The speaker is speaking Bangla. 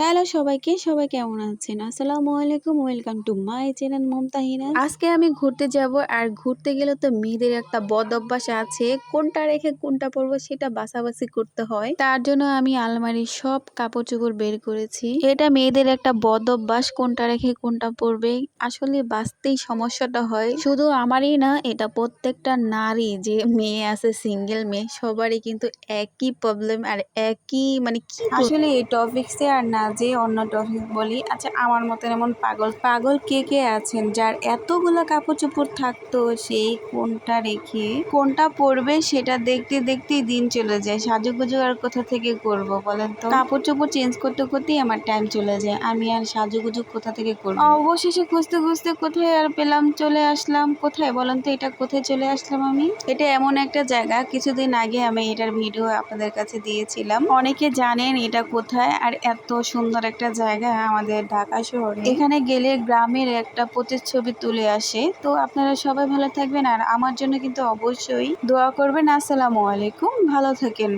হ্যালো সবাইকে সবাই কেমন আছেন? আসসালামু আলাইকুম welcome to my channel Mamata Hina আজকে আমি ঘুরতে যাব আর ঘুরতে গেলে তো মেয়েদের একটা বদ অভ্যাস আছে কোনটা রেখে কোনটা পরবো সেটা বাছাবাছি করতে হয়। তার জন্য আমি আলমারির সব কাপড় চোপড় বের করেছি। এটা মেয়েদের একটা বদ অভ্যাস কোনটা রেখে কোনটা পরবে। আসলে বাঁচতেই সমস্যাটা হয়। শুধু আমারই না এটা প্রত্যেকটা নারী যে মেয়ে আছে সিঙ্গেল মেয়ে সবারই কিন্তু একই প্রবলেম আর একই মানে কি আসলে এই টপিক্সে আর না যে অন্য টপিক বলি আচ্ছা আমার মতন এমন পাগল পাগল কে কে আছেন যার এতগুলো কাপড় চোপড় থাকতো, সেই কোনটা রেখে, কোনটা পরবে সেটা দেখতে দেখতেই দিন চলে যায়। সাজুগুজু আর কোথা থেকে করব বলেন তো? কাপড় চোপড় চেঞ্জ করতে করতেই আমার টাইম চলে যায়। আমি আর সাজুগুজু কোথা থেকে করব? অবশেষে খুঁজতে খুঁজতে কোথায় আর পেলাম, চলে আসলাম। কোথায় বলেন তো, এটা কোথায় চলে আসলাম আমি? এটা এমন একটা জায়গা, কিছুদিন আগে আমি এটার ভিডিও আপনাদের কাছে দিয়েছিলাম। অনেকে জানেন এটা কোথায় আর এত সুন্দর একটা জায়গা আমাদের ঢাকা শহরে। এখানে গেলে গ্রামের একটা প্রতিচ্ছবি তুলে আসে। তো আপনারা সবাই ভালো থাকবেন আর আমার জন্য কিন্তু অবশ্যই দোয়া করবেন। আসসালামু আলাইকুম। ভালো থাকেন।